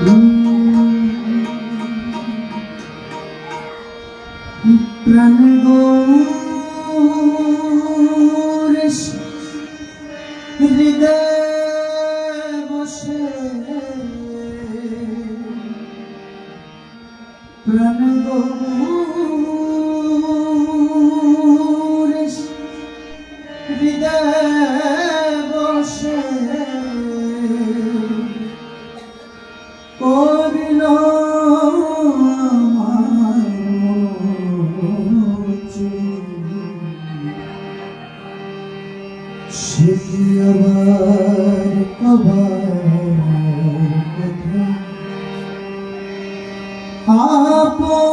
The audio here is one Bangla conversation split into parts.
Pranagores Hridaya সেই আবার আপন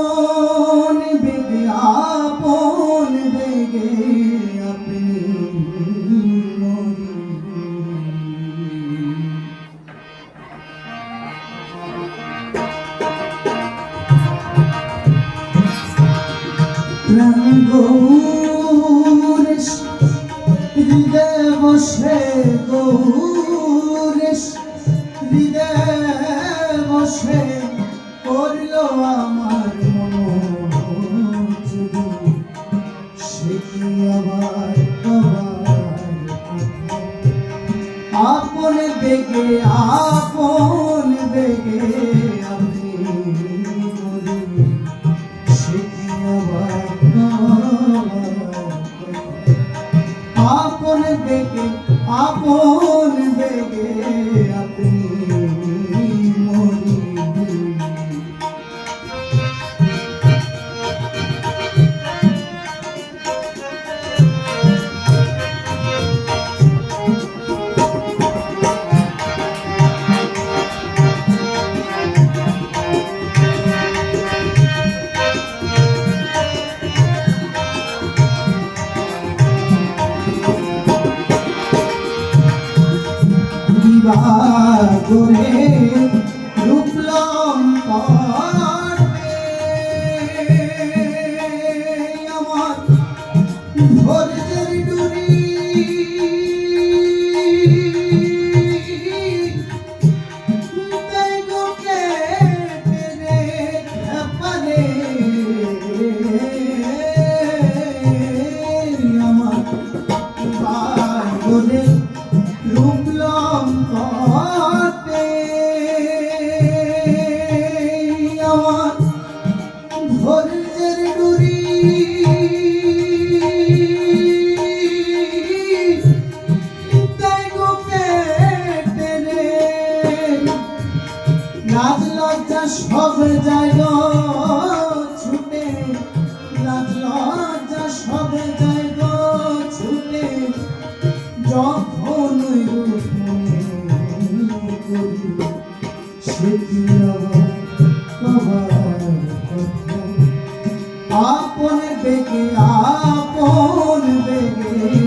হৃদে বসে গৌরেশ হৃদে বসে করল আমার সে কি আবার আপন আপন আপন বেগে আপন বেগে আপনি করে আপন বেগে আপন বেগে।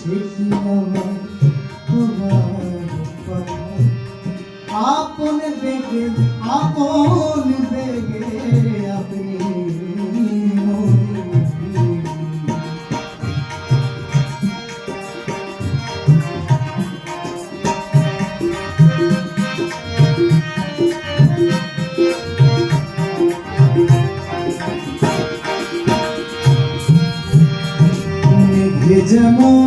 সে কি আমার আপন বেগে আপন যেমন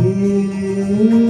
মেঘ যেমন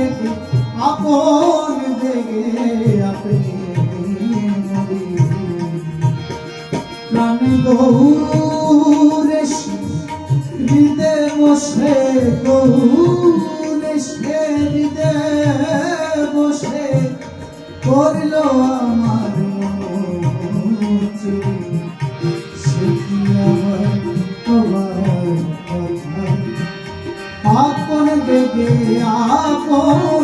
বেগে আপন বেগে আপনি প্রাণ গৌরে হৃদে বসে গৌরে সে হৃদে বসে করল আপন